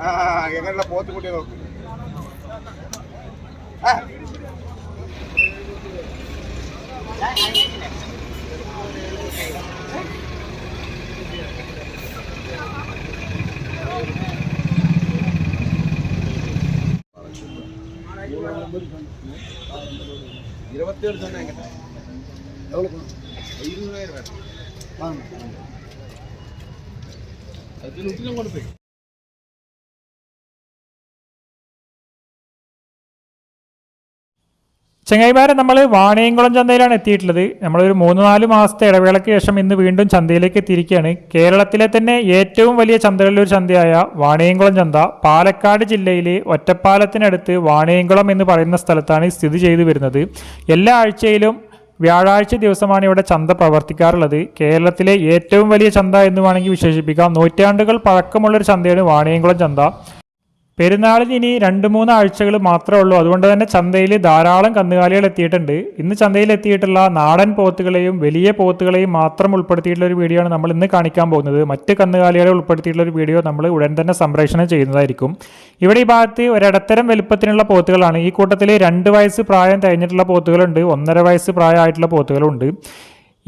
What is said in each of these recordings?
ആ എങ്ങനെയുള്ള പോത്തുകുട്ടിയെ നോക്ക് ആ. இருபத்தேழு சொன்னேன் என்கிட்ட இருபதாயிரம் வேணும் அது நூற்றி கொண்டு போய் ചെങ്ങായിമാരെ നമ്മൾ വാണിയംകുളം ചന്തയിലാണ് എത്തിയിട്ടുള്ളത്. നമ്മളൊരു മൂന്ന് നാല് മാസത്തെ ഇടവേളയ്ക്ക് ശേഷം ഇന്ന് വീണ്ടും ചന്തയിലേക്ക് എത്തിയിരിക്കുകയാണ്. കേരളത്തിലെ തന്നെ ഏറ്റവും വലിയ ചന്തകളിലെ ഒരു ചന്തയായ വാണിയംകുളം ചന്ത പാലക്കാട് ജില്ലയിലെ ഒറ്റപ്പാലത്തിനടുത്ത് വാണിയംകുളം എന്ന് പറയുന്ന സ്ഥലത്താണ് സ്ഥിതി ചെയ്തു വരുന്നത്. എല്ലാ ആഴ്ചയിലും വ്യാഴാഴ്ച ദിവസമാണ് ഇവിടെ ചന്ത പ്രവർത്തിക്കാറുള്ളത്. കേരളത്തിലെ ഏറ്റവും വലിയ ചന്ത എന്ന് വേണമെങ്കിൽ വിശേഷിപ്പിക്കാം. നൂറ്റാണ്ടുകൾ പഴക്കമുള്ളൊരു ചന്തയാണ് വാണിയംകുളം ചന്ത. പെരുന്നാളിന് ഇനി രണ്ട് മൂന്ന് ആഴ്ചകൾ മാത്രമേ ഉള്ളൂ. അതുകൊണ്ട് തന്നെ ചന്തയിൽ ധാരാളം കന്നുകാലികൾ എത്തിയിട്ടുണ്ട്. ഇന്ന് ചന്തയിൽ എത്തിയിട്ടുള്ള നാടൻ പോത്തുകളെയും വലിയ പോത്തുകളെയും മാത്രം ഉൾപ്പെടുത്തിയിട്ടുള്ള ഒരു വീഡിയോ ആണ് നമ്മൾ ഇന്ന് കാണിക്കാൻ പോകുന്നത്. മറ്റ് കന്നുകാലികളെ ഉൾപ്പെടുത്തിയിട്ടുള്ള ഒരു വീഡിയോ നമ്മൾ ഉടൻ തന്നെ സംപ്രേഷണം ചെയ്യുന്നതായിരിക്കും. ഇവിടെ ഈ ഭാഗത്ത് ഒരിടത്തരം വലുപ്പത്തിനുള്ള പോത്തുകളാണ്. ഈ കൂട്ടത്തിൽ രണ്ട് വയസ്സ് പ്രായം തികഞ്ഞിട്ടുള്ള പോത്തുകളുണ്ട്. ഒന്നര വയസ്സ് പ്രായമായിട്ടുള്ള പോത്തുകളുണ്ട്.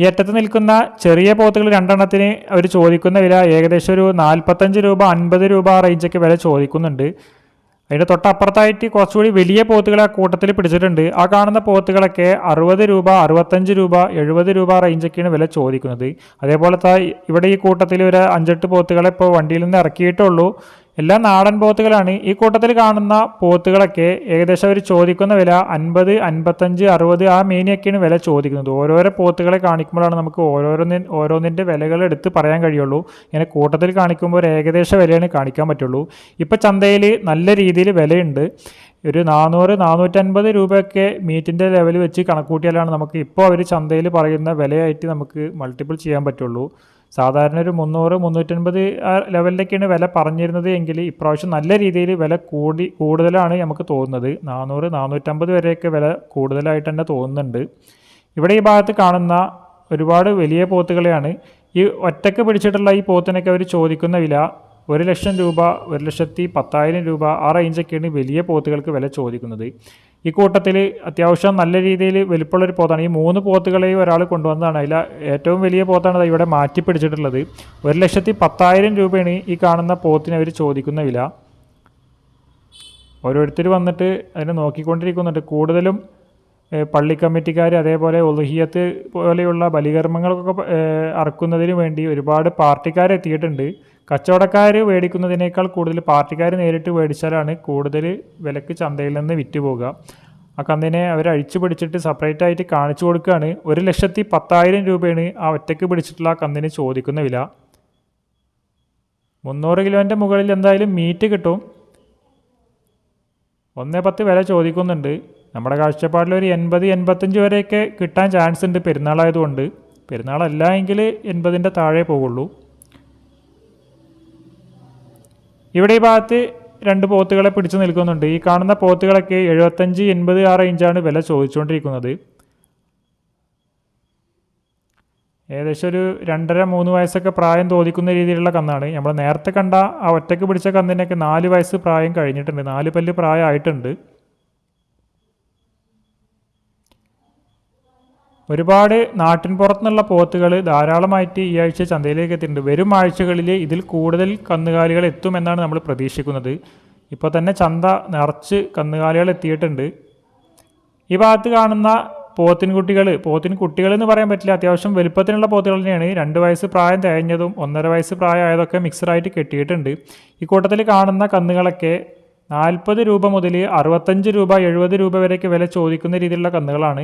ഈ അറ്റത്ത് നിൽക്കുന്ന ചെറിയ പോത്തുകൾ രണ്ടെണ്ണത്തിന് അവർ ചോദിക്കുന്ന വില ഏകദേശം ഒരു നാൽപ്പത്തഞ്ച് രൂപ അൻപത് രൂപ റേഞ്ചൊക്കെ വില ചോദിക്കുന്നുണ്ട്. അതിന്റെ തൊട്ടപ്പുറത്തായിട്ട് കുറച്ചുകൂടി വലിയ പോത്തുകളെ കൂട്ടത്തിൽ പിടിച്ചിട്ടുണ്ട്. ആ കാണുന്ന പോത്തുകളൊക്കെ അറുപത് രൂപ അറുപത്തഞ്ച് രൂപ എഴുപത് രൂപ റേഞ്ചൊക്കെയാണ് വില ചോദിക്കുന്നത്. അതേപോലെ ഇവിടെ ഈ കൂട്ടത്തിൽ ഒരു അഞ്ചെട്ട് പോത്തുകളെ ഇപ്പോൾ വണ്ടിയിൽ നിന്ന് ഇറക്കിയിട്ടുള്ളൂ എല്ലാം നാടൻ പോത്തുകളാണ് ഈ കൂട്ടത്തിൽ കാണുന്ന പോത്തുകളൊക്കെ ഏകദേശം അവർ ചോദിക്കുന്ന വില അൻപത് അൻപത്തഞ്ച് അറുപത് ആ മീനിയൊക്കെയാണ് വില ചോദിക്കുന്നത്. ഓരോരോ പോത്തുകളെ കാണിക്കുമ്പോഴാണ് നമുക്ക് ഓരോരോന്നി ഓരോന്നിന്റെ വിലകൾ എടുത്ത് പറയാൻ കഴിയുള്ളൂ. ഇങ്ങനെ കൂട്ടത്തിൽ കാണിക്കുമ്പോൾ ഒരു ഏകദേശ വിലയാണ് കാണിക്കാൻ പറ്റുള്ളൂ. ഇപ്പോൾ ചന്തയിൽ നല്ല രീതിയിൽ വിലയുണ്ട്. ഒരു നാനൂറ് നാനൂറ്റൻപത് രൂപയൊക്കെ മീറ്റിന്റെ ലെവൽ വെച്ച് കണക്കൂട്ടിയാലാണ് നമുക്ക് ഇപ്പോൾ അവർ ചന്തയിൽ പറയുന്ന വിലയായിട്ട് നമുക്ക് മൾട്ടിപ്പിൾ ചെയ്യാൻ പറ്റുള്ളൂ. സാധാരണ ഒരു മുന്നൂറ് മുന്നൂറ്റൻപത് ആ ലെവലിലേക്കാണ് വില പറഞ്ഞിരുന്നത് എങ്കിൽ ഇപ്രാവശ്യം നല്ല രീതിയിൽ വില കൂടി കൂടുതലാണ് നമുക്ക് തോന്നുന്നത്. നാനൂറ് നാനൂറ്റമ്പത് വരെയൊക്കെ വില കൂടുതലായിട്ട് തന്നെ തോന്നുന്നുണ്ട്. ഇവിടെ ഈ ഭാഗത്ത് കാണുന്ന ഒരുപാട് വലിയ പോത്തുകളെയാണ്. ഈ ഒറ്റയ്ക്ക് പിടിച്ചിട്ടുള്ള ഈ പോത്തിനൊക്കെ അവർ ചോദിക്കുന്ന വില ഒരു ലക്ഷം രൂപ ഒരു ലക്ഷത്തി പത്തായിരം രൂപ ആ റേഞ്ചൊക്കെയാണ് വലിയ പോത്തുകൾക്ക് വില ചോദിക്കുന്നത്. ഈ കൂട്ടത്തിൽ അത്യാവശ്യം നല്ല രീതിയിൽ വലിപ്പമുള്ളൊരു പോത്താണ്. ഈ മൂന്ന് പോത്തുകളെയും ഒരാൾ കൊണ്ടുവന്നതാണ്. അതിൽ ഏറ്റവും വലിയ പോത്താണ് ഇവിടെ മാറ്റി പിടിച്ചിട്ടുള്ളത് ഒരു ലക്ഷത്തി പത്തായിരം രൂപയാണ് ഈ കാണുന്ന പോത്തിന് അവർ ചോദിക്കുന്ന വില. ഓരോരുത്തർ വന്നിട്ട് അതിനെ നോക്കിക്കൊണ്ടിരിക്കുന്നുണ്ട്. കൂടുതലും പള്ളി കമ്മിറ്റിക്കാർ അതേപോലെ ഒലുഹിയത്ത് പോലെയുള്ള ബലികർമ്മങ്ങൾക്കൊക്കെ അറക്കുന്നതിന് വേണ്ടി ഒരുപാട് പാർട്ടിക്കാർ എത്തിയിട്ടുണ്ട് കച്ചവടക്കാർ മേടിക്കുന്നതിനേക്കാൾ കൂടുതൽ പാർട്ടിക്കാർ നേരിട്ട് മേടിച്ചാലാണ് കൂടുതൽ വിലക്ക് ചന്തയിൽ നിന്ന് വിറ്റ് പോകുക ആ കന്നിനെ അവർ അഴിച്ചു പിടിച്ചിട്ട് സെപ്പറേറ്റ് ആയിട്ട് കാണിച്ചു കൊടുക്കുകയാണ്. ഒരു ലക്ഷത്തി പത്തായിരം രൂപയാണ് ആ ഒറ്റയ്ക്ക് പിടിച്ചിട്ടുള്ള ആ കന്നിന് ചോദിക്കുന്ന വില. മുന്നൂറ് കിലോന്റെ മുകളിൽ എന്തായാലും മീറ്റ് കിട്ടും. ഒന്നേ പത്ത് വില ചോദിക്കുന്നുണ്ട്. നമ്മുടെ കാഴ്ചപ്പാടിൽ ഒരു എൺപത് എൺപത്തഞ്ച് വരെയൊക്കെ കിട്ടാൻ ചാൻസ് ഉണ്ട് പെരുന്നാളായതുകൊണ്ട്. പെരുന്നാളല്ല എങ്കിൽ എൺപതിന്റെ താഴെ പോകുള്ളൂ ഇവിടെ ഈ ഭാഗത്ത് രണ്ട് പോത്തുകളെ പിടിച്ചു നിൽക്കുന്നുണ്ട്. ഈ കാണുന്ന പോത്തുകളൊക്കെ എഴുപത്തഞ്ച് എൺപത് ആ റേഞ്ചാണ് വില ചോദിച്ചുകൊണ്ടിരിക്കുന്നത്. ഏകദേശം ഒരു രണ്ടര മൂന്ന് വയസ്സൊക്കെ പ്രായം തോന്നിക്കുന്ന രീതിയിലുള്ള കന്നാണ്. നമ്മൾ നേരത്തെ കണ്ട ആ ഒറ്റയ്ക്ക് പിടിച്ച കന്നിനൊക്കെ നാല് വയസ്സ് പ്രായം കഴിഞ്ഞിട്ടുണ്ട്. നാല് പല്ല് പ്രായമായിട്ടുണ്ട്. ഒരുപാട് നാട്ടിൻ പുറത്തുനിന്നുള്ള പോത്തുകൾ ധാരാളമായിട്ട് ഈ ആഴ്ച ചന്തയിലേക്ക് എത്തിയിട്ടുണ്ട്. വരും ആഴ്ചകളിൽ ഇതിൽ കൂടുതൽ കന്നുകാലികൾ എത്തുമെന്നാണ് നമ്മൾ പ്രതീക്ഷിക്കുന്നത്. ഇപ്പോൾ തന്നെ ചന്ത നിറച്ച് കന്നുകാലികൾ എത്തിയിട്ടുണ്ട്. ഈ ഭാഗത്ത് കാണുന്ന പോത്തിൻ കുട്ടികൾ പോത്തിൻ കുട്ടികൾ എന്ന് പറയാൻ പറ്റില്ല. അത്യാവശ്യം വലുപ്പത്തിനുള്ള പോത്തുകൾ തന്നെയാണ്. രണ്ട് വയസ്സ് പ്രായം തേഞ്ഞതും ഒന്നര വയസ്സ് പ്രായമായതൊക്കെ മിക്സഡായിട്ട് കെട്ടിയിട്ടുണ്ട്. ഈ കൂട്ടത്തിൽ കാണുന്ന കന്നുകളൊക്കെ നാൽപ്പത് രൂപ മുതൽ അറുപത്തഞ്ച് രൂപ എഴുപത് രൂപ വരെയൊക്കെ വില ചോദിക്കുന്ന രീതിയിലുള്ള കന്നുകളാണ്.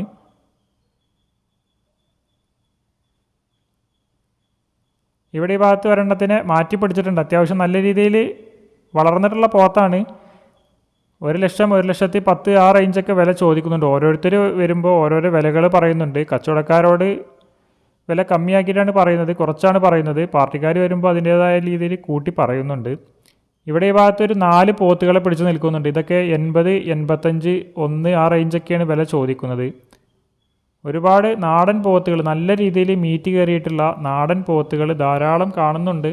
ഇവിടെ ഈ ഭാഗത്ത് ഒരെണ്ണത്തിനെ മാറ്റി പിടിച്ചിട്ടുണ്ട്. അത്യാവശ്യം നല്ല രീതിയിൽ വളർന്നിട്ടുള്ള പോത്താണ്. ഒരു ലക്ഷം ഒരു ലക്ഷത്തി പത്ത് ആ റേഞ്ചൊക്കെ വില ചോദിക്കുന്നുണ്ട്. ഓരോരുത്തർ വരുമ്പോൾ ഓരോരോ വിലകൾ പറയുന്നുണ്ട്. കച്ചവടക്കാരോട് വില കമ്മിയാക്കിയിട്ടാണ് പറയുന്നത് കുറച്ചാണ് പറയുന്നത്. പാർട്ടിക്കാർ വരുമ്പോൾ അതിന്റേതായ രീതിയിൽ കൂട്ടി പറയുന്നുണ്ട്. ഇവിടെ ഈ ഭാഗത്ത് ഒരു നാല് പോത്തുകളെ പിടിച്ച് നിൽക്കുന്നുണ്ട്. ഇതൊക്കെ എൺപത് എൺപത്തഞ്ച് ഒന്ന് ആ റേഞ്ചൊക്കെയാണ് വില ചോദിക്കുന്നത്. ഒരുപാട് നാടൻ പോത്തുകൾ നല്ല രീതിയിൽ മീറ്റ് കയറിയിട്ടുള്ള നാടൻ പോത്തുകൾ ധാരാളം കാണുന്നുണ്ട്.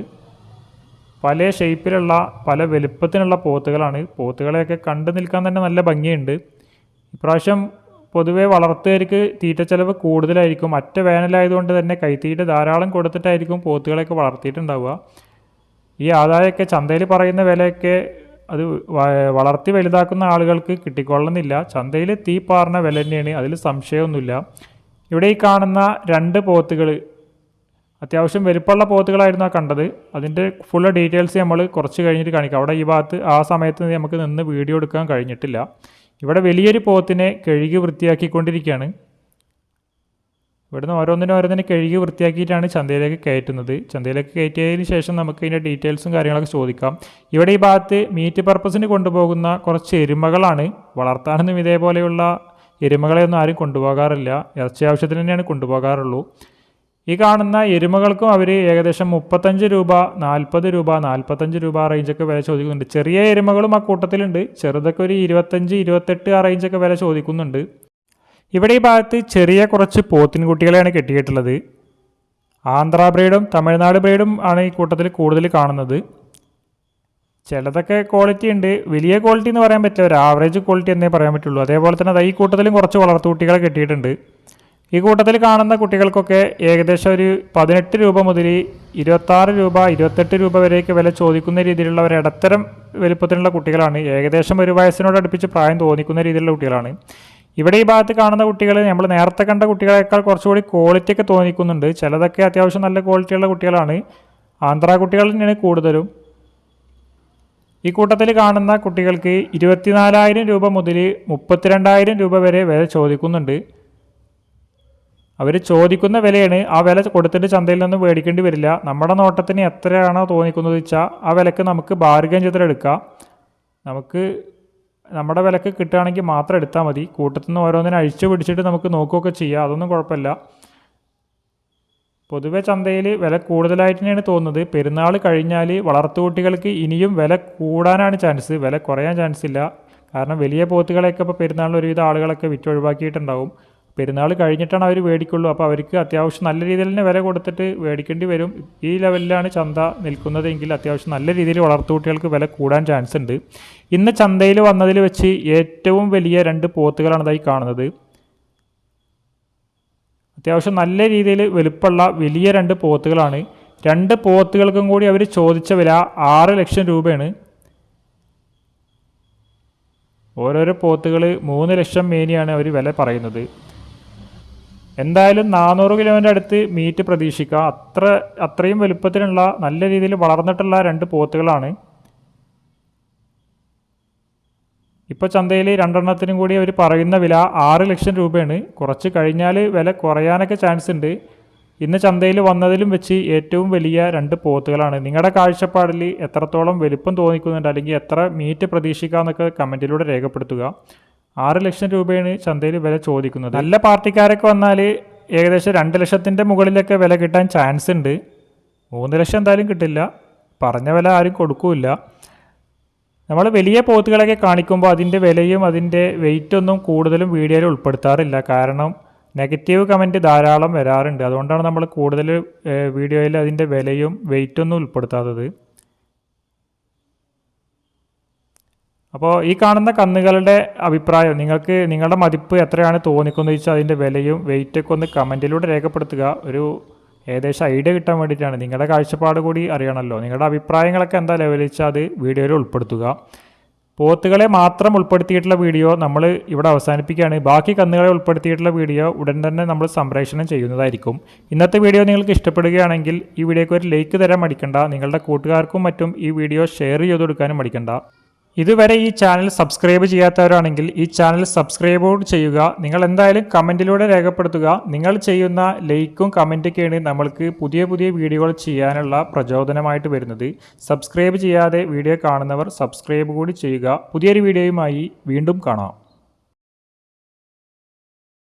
പല ഷേപ്പിലുള്ള പല വലുപ്പത്തിനുള്ള പോത്തുകളാണ്. പോത്തുകളെയൊക്കെ കണ്ടു നിൽക്കാൻ തന്നെ നല്ല ഭംഗിയുണ്ട്. ഇപ്രാവശ്യം പൊതുവേ വളർത്തുകാർക്ക് തീറ്റ ചെലവ് കൂടുതലായിരിക്കും. അറ്റ വേനലായതുകൊണ്ട് തന്നെ കൈത്തീറ്റ ധാരാളം കൊടുത്തിട്ടായിരിക്കും പോത്തുകളെയൊക്കെ വളർത്തിയിട്ടുണ്ടാവുക. ഈ ആദായമൊക്കെ ചന്തയിൽ പറയുന്ന വിലയൊക്കെ അത് വളർത്തി വലുതാക്കുന്ന ആളുകൾക്ക് കിട്ടിക്കൊള്ളുന്നില്ല ചന്തയിൽ തീ പാർന്ന വില തന്നെയാണ്. അതിൽ സംശയമൊന്നുമില്ല. ഇവിടെ ഈ കാണുന്ന രണ്ട് പോത്തുകൾ അത്യാവശ്യം വലുപ്പമുള്ള പോത്തുകളായിരുന്നു ആ കണ്ടത്. അതിന്റെ ഫുൾ ഡീറ്റെയിൽസ് നമ്മൾ കുറച്ച് കഴിഞ്ഞിട്ട് കാണിക്കാം. അവിടെ ഈ ഭാഗത്ത് ആ സമയത്ത് നമുക്ക് നിന്ന് വീഡിയോ എടുക്കാൻ കഴിഞ്ഞിട്ടില്ല. ഇവിടെ വലിയൊരു പോത്തിനെ കഴുകി വൃത്തിയാക്കിക്കൊണ്ടിരിക്കുകയാണ്. ഇവിടുന്ന് ഓരോന്നിനും ഓരോന്നിനെ കഴുകി വൃത്തിയാക്കിയിട്ടാണ് ചന്തയിലേക്ക് കയറ്റുന്നത്. ചന്തയിലേക്ക് കയറ്റിയതിന് ശേഷം നമുക്ക് ഇതിന്റെ ഡീറ്റെയിൽസും കാര്യങ്ങളൊക്കെ ചോദിക്കാം. ഇവിടെ ഈ ഭാഗത്ത് മീറ്റ് പർപ്പസിന് കൊണ്ടുപോകുന്ന കുറച്ച് എരുമകളാണ് വളർത്താനൊന്നും ഇതേപോലെയുള്ള എരുമകളെയൊന്നും ആരും കൊണ്ടുപോകാറില്ല. ഇറച്ചി ആവശ്യത്തിന് തന്നെയാണ് കൊണ്ടുപോകാറുള്ളൂ. ഈ കാണുന്ന എരുമകൾക്കും അവർ ഏകദേശം മുപ്പത്തഞ്ച് രൂപ നാൽപ്പത് രൂപ നാൽപ്പത്തഞ്ച് രൂപ റേഞ്ചൊക്കെ വില ചോദിക്കുന്നുണ്ട്. ചെറിയ എരുമകളും ആ കൂട്ടത്തിലുണ്ട്. ചെറുതൊക്കെ ഒരു ഇരുപത്തഞ്ച് ഇരുപത്തെട്ട് ആ റേഞ്ചൊക്കെ വില ചോദിക്കുന്നുണ്ട്. ഇവിടെ ഈ ഭാഗത്ത് ചെറിയ കുറച്ച് പോത്തിൻകുട്ടികളെയാണ് കെട്ടിയിട്ടുള്ളത്. ആന്ധ്ര ബ്രീഡും തമിഴ്നാട് ബ്രീഡും ആണ് ഈ കൂട്ടത്തിൽ കൂടുതൽ കാണുന്നത്. ചിലതൊക്കെ ക്വാളിറ്റി ഉണ്ട്. വലിയ ക്വാളിറ്റി എന്ന് പറയാൻ പറ്റില്ല. ഒരു ആവറേജ് ക്വാളിറ്റി എന്നേ പറയാൻ പറ്റുള്ളൂ. അതേപോലെ തന്നെ ഈ കൂട്ടത്തിലും കുറച്ച് വളർത്തുകുട്ടികളെ കെട്ടിയിട്ടുണ്ട്. ഈ കൂട്ടത്തിൽ കാണുന്ന കുട്ടികൾക്കൊക്കെ ഏകദേശം ഒരു പതിനെട്ട് രൂപ മുതൽ ഇരുപത്താറ് രൂപ ഇരുപത്തെട്ട് രൂപ വരെയൊക്കെ വില ചോദിക്കുന്ന രീതിയിലുള്ള ഒരു ഇടത്തരം വലുപ്പത്തിലുള്ള കുട്ടികളാണ്. ഏകദേശം ഒരു വയസ്സിനോട് അടുപ്പിച്ച് പ്രായം തോന്നിക്കുന്ന രീതിയിലുള്ള കുട്ടികളാണ്. ഇവിടെ ഈ ഭാഗത്ത് കാണുന്ന കുട്ടികൾ നമ്മൾ നേരത്തെ കണ്ട കുട്ടികളെക്കാൾ കുറച്ചുകൂടി ക്വാളിറ്റി ഒക്കെ തോന്നിക്കുന്നുണ്ട്. ചിലതൊക്കെ അത്യാവശ്യം നല്ല ക്വാളിറ്റിയുള്ള കുട്ടികളാണ്. ആന്ധ്ര കുട്ടികൾ തന്നെയാണ് കൂടുതലും. ഈ കൂട്ടത്തിൽ കാണുന്ന കുട്ടികൾക്ക് ഇരുപത്തിനാലായിരം രൂപ മുതൽ മുപ്പത്തിരണ്ടായിരം രൂപ വരെ വില ചോദിക്കുന്നുണ്ട്. അവർ ചോദിക്കുന്ന വിലയാണ് ആ വില കൊടുത്തിട്ട് ചന്തയിൽ നിന്ന് മേടിക്കേണ്ടി വരില്ല. നമ്മുടെ നോട്ടത്തിന് എത്രയാണോ തോന്നിക്കുന്നത് വെച്ചാൽ ആ വിലക്ക് നമുക്ക് ബാർഗൻ ചെയ്തിട്ടെടുക്കാം നമുക്ക് നമ്മുടെ വിലക്ക് കിട്ടുകയാണെങ്കിൽ മാത്രം എടുത്താൽ മതി. കൂട്ടത്തിൽ നിന്ന് ഓരോന്നിനെ അഴിച്ചു പിടിച്ചിട്ട് നമുക്ക് നോക്കുകയൊക്കെ ചെയ്യാം. അതൊന്നും കുഴപ്പമില്ല. പൊതുവെ ചന്തയിൽ വില കൂടുതലായിട്ട് തന്നെയാണ് തോന്നുന്നത്. പെരുന്നാൾ കഴിഞ്ഞാൽ വളർത്തുകുട്ടികൾക്ക് ഇനിയും വില കൂടാനാണ് ചാൻസ് വില കുറയാൻ ചാൻസ് ഇല്ല. കാരണം വലിയ പോത്തുകളെയൊക്കെ ഇപ്പോൾ പെരുന്നാളിൽ ഒരുവിധ ആളുകളൊക്കെ വിറ്റൊഴിവാക്കിയിട്ടുണ്ടാവും. പെരുന്നാൾ കഴിഞ്ഞിട്ടാണ് അവർ മേടിക്കുള്ളൂ അപ്പോൾ അവർക്ക് അത്യാവശ്യം നല്ല രീതിയിൽ തന്നെ വില കൊടുത്തിട്ട് മേടിക്കേണ്ടി വരും. ഈ ലെവലിലാണ് ചന്ത നിൽക്കുന്നതെങ്കിൽ അത്യാവശ്യം നല്ല രീതിയിൽ വളർത്തുകുട്ടികൾക്ക് വില കൂടാൻ ചാൻസ് ഉണ്ട്. ഇന്ന് ചന്തയിൽ വന്നതിൽ വെച്ച് ഏറ്റവും വലിയ രണ്ട് പോത്തുകളാണ് ഇതായി കാണുന്നത്. അത്യാവശ്യം നല്ല രീതിയിൽ വലുപ്പമുള്ള വലിയ രണ്ട് പോത്തുകളാണ്. രണ്ട് പോത്തുകൾക്കും കൂടി അവർ ചോദിച്ച വില ആറ് ലക്ഷം രൂപയാണ്. ഓരോരോ പോത്തുകൾ മൂന്ന് ലക്ഷം മേനിയാണ് അവർ വില പറയുന്നത്. എന്തായാലും നാനൂറ് കിലോന്റെ അടുത്ത് മീറ്റ് പ്രതീക്ഷിക്കുക. അത്ര അത്രയും വലുപ്പത്തിലുള്ള നല്ല രീതിയിൽ വളർന്നിട്ടുള്ള രണ്ട് പോത്തുകളാണ്. ഇപ്പോൾ ചന്തയിൽ രണ്ടെണ്ണത്തിനും കൂടി അവർ പറയുന്ന വില ആറ് ലക്ഷം രൂപയാണ്. കുറച്ച് കഴിഞ്ഞാൽ വില കുറയാനൊക്കെ ചാൻസ് ഉണ്ട്. ഇന്ന് ചന്തയിൽ വന്നതിലും വെച്ച് ഏറ്റവും വലിയ രണ്ട് പോത്തുകളാണ്. നിങ്ങളുടെ കാഴ്ചപ്പാടിൽ എത്രത്തോളം വലുപ്പം തോന്നിക്കുന്നുണ്ട്? അല്ലെങ്കിൽ എത്ര മീറ്റ് പ്രതീക്ഷിക്കാമെന്നൊക്കെ കമന്റിലൂടെ രേഖപ്പെടുത്തുക. ആറ് ലക്ഷം രൂപയാണ് ചന്തയിൽ വില ചോദിക്കുന്നത്. നല്ല പാർട്ടിക്കാരൊക്കെ വന്നാൽ ഏകദേശം രണ്ട് ലക്ഷത്തിന്റെ മുകളിലൊക്കെ വില കിട്ടാൻ ചാൻസ് ഉണ്ട്. മൂന്ന് ലക്ഷം എന്തായാലും കിട്ടില്ല. പറഞ്ഞ വില ആരും കൊടുക്കില്ല. നമ്മൾ വലിയ പോത്തുകളൊക്കെ കാണിക്കുമ്പോൾ അതിന്റെ വിലയും അതിന്റെ വെയിറ്റ് ഒന്നും കൂടുതലും വീഡിയോയിൽ ഉൾപ്പെടുത്താറില്ല. കാരണം നെഗറ്റീവ് കമന്റ് ധാരാളം വരാറുണ്ട്. അതുകൊണ്ടാണ് നമ്മൾ കൂടുതൽ വീഡിയോയിൽ അതിന്റെ വിലയും വെയിറ്റൊന്നും ഉൾപ്പെടുത്താത്തത്. അപ്പോൾ ഈ കാണുന്ന കന്നുകളുടെ അഭിപ്രായം നിങ്ങൾക്ക് നിങ്ങളുടെ മതിപ്പ് എത്രയാണ് തോന്നിക്കുന്നത് വെച്ചാൽ അതിന്റെ വിലയും വെയിറ്റൊക്കെ ഒന്ന് കമന്റിലൂടെ രേഖപ്പെടുത്തുക. ഒരു ഏകദേശം ഐഡിയ കിട്ടാൻ വേണ്ടിയിട്ടാണ്. നിങ്ങളുടെ കാഴ്ചപ്പാട് കൂടി അറിയണമല്ലോ. നിങ്ങളുടെ അഭിപ്രായങ്ങളൊക്കെ എന്താ ലെവലിൽ വെച്ചാൽ അത് വീഡിയോയിൽ ഉൾപ്പെടുത്തുക. പോത്തുകളെ മാത്രം ഉൾപ്പെടുത്തിയിട്ടുള്ള വീഡിയോ നമ്മൾ ഇവിടെ അവസാനിപ്പിക്കുകയാണ്. ബാക്കി കന്നുകളെ ഉൾപ്പെടുത്തിയിട്ടുള്ള വീഡിയോ ഉടൻ തന്നെ നമ്മൾ സംപ്രേഷണം ചെയ്യുന്നതായിരിക്കും. ഇന്നത്തെ വീഡിയോ നിങ്ങൾക്ക് ഇഷ്ടപ്പെടുകയാണെങ്കിൽ ഈ വീഡിയോക്ക് ഒരു ലൈക്ക് തരാൻ മടിക്കണ്ട. നിങ്ങളുടെ കൂട്ടുകാർക്കും മറ്റും ഈ വീഡിയോ ഷെയർ ചെയ്ത് കൊടുക്കാനും മടിക്കണ്ട. ഇതുവരെ ഈ ചാനൽ സബ്സ്ക്രൈബ് ചെയ്യാത്തവരാണെങ്കിൽ ഈ ചാനൽ സബ്സ്ക്രൈബ് ചെയ്യുക. നിങ്ങൾ എന്തായാലും കമന്റിലൂടെ രേഖപ്പെടുത്തുക. നിങ്ങൾ ചെയ്യുന്ന ലൈക്കും കമന്റൊക്കെയാണ് നമ്മൾക്ക് പുതിയ പുതിയ വീഡിയോകൾ ചെയ്യാനുള്ള പ്രചോദനമായിട്ട് വരുന്നത്. സബ്സ്ക്രൈബ് ചെയ്യാതെ വീഡിയോ കാണുന്നവർ സബ്സ്ക്രൈബ് കൂടി ചെയ്യുക. പുതിയൊരു വീഡിയോയുമായി വീണ്ടും കാണാം.